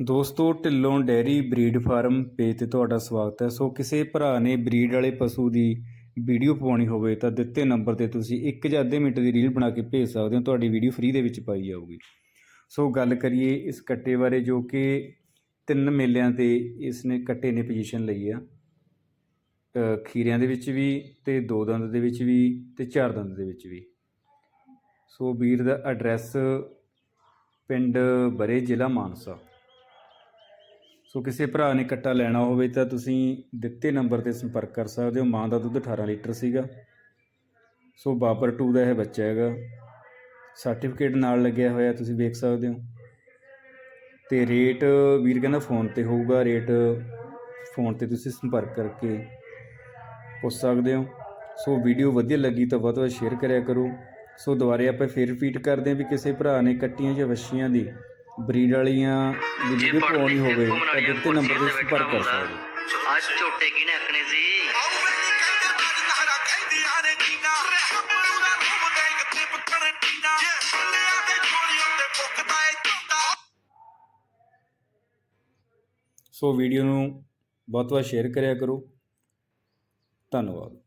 ਦੋਸਤੋ, Dhillon dairy breed farm page ਤੇ ਤੁਹਾਡਾ ਸਵਾਗਤ ਹੈ। ਸੋ ਕਿਸੇ ਭਰਾ ਨੇ ਬਰੀਡ ਵਾਲੇ ਪਸ਼ੂ ਦੀ ਵੀਡੀਓ ਪਵਾਉਣੀ ਹੋਵੇ ਤਾਂ ਦਿੱਤੇ ਨੰਬਰ ਤੇ ਤੁਸੀਂ ਇੱਕ ਜਾਂ ਅੱਧੇ ਮਿੰਟ ਦੀ ਰੀਲ ਬਣਾ ਕੇ ਭੇਜ ਸਕਦੇ ਹੋ। ਤੁਹਾਡੀ ਵੀਡੀਓ ਫ੍ਰੀ ਦੇ ਵਿੱਚ ਪਾਈ ਜਾਊਗੀ। ਸੋ ਗੱਲ ਕਰੀਏ ਇਸ ਕੱਟੇ ਬਾਰੇ ਜੋ ਕਿ ਤਿੰਨ ਮੇਲਿਆਂ ਤੇ ਇਸ ਨੇ ਕੱਟੇ ਨੇ ਪੋਜੀਸ਼ਨ ਲਈ ਆ। ਖੀਰਿਆਂ ਦੇ ਵਿੱਚ ਵੀ ਤੇ ਦੋ ਦੰਦ ਦੇ ਵਿੱਚ ਵੀ ਤੇ ਚਾਰ ਦੰਦ ਦੇ ਵਿੱਚ ਵੀ। ਸੋ ਵੀਰ ਦਾ ਐਡਰੈਸ ਪਿੰਡ ਬਰੇ ਜ਼ਿਲ੍ਹਾ ਮਾਨਸਾ। ਸੋ ਕਿਸੇ ਭਰਾ ਨੇ ਕੱਟਾ ਲੈਣਾ ਹੋਵੇ ਤਾਂ ਤੁਸੀਂ ਦਿੱਤੇ ਨੰਬਰ ਤੇ ਸੰਪਰਕ ਕਰ ਸਕਦੇ ਹੋ। ਮਾਂ ਦਾ ਦੁੱਧ 18 ਲੀਟਰ ਸੀਗਾ। ਸੋ ਬਾਬਰ 2 ਦਾ ਇਹ ਬੱਚਾ ਹੈਗਾ। ਸਰਟੀਫਿਕੇਟ ਨਾਲ ਲੱਗਿਆ ਹੋਇਆ ਤੁਸੀਂ ਵੇਖ ਸਕਦੇ ਹੋ। ਤੇ ਰੇਟ ਵੀਰ ਕਹਿੰਦਾ ਫੋਨ ਤੇ ਹੋਊਗਾ। ਰੇਟ ਫੋਨ ਤੇ ਤੁਸੀਂ ਸੰਪਰਕ ਕਰਕੇ ਪੁੱਛ ਸਕਦੇ ਹੋ। ਸੋ ਵੀਡੀਓ ਵਧੀਆ ਲੱਗੀ ਤਾਂ ਵੱਧ ਤੋਂ ਵੱਧ ਸ਼ੇਅਰ ਕਰਿਆ ਕਰੋ। ਸੋ ਦੁਬਾਰੇ ਆਪਾਂ ਫਿਰ ਰਿਪੀਟ ਕਰਦੇ ਹਾਂ ਵੀ ਕਿਸੇ ਭਰਾ ਨੇ ਕੱਟੀਆਂ ਜਾਂ ਵੱਛੀਆਂ ਦੀ ਬਰੀਡ ਵਾਲੀਆਂ ਦੀ ਵੀਡੀਓ ਪਾਉਣੀ ਹੋਵੇ ਤਾਂ ਦਿੱਤੇ ਨੰਬਰ ਤੇ ਸੰਪਰਕ ਕਰ ਸਕਦੇ ਹੋ। ਅੱਜ ਝੋਟੇ ਕੀ ਨੇ ਅੱਕਣੇ ਸੀ? ਸੋ ਵੀਡੀਓ ਨੂੰ ਬਹੁਤ ਬਹੁਤ ਸ਼ੇਅਰ ਕਰਿਆ ਕਰੋ। ਧੰਨਵਾਦ।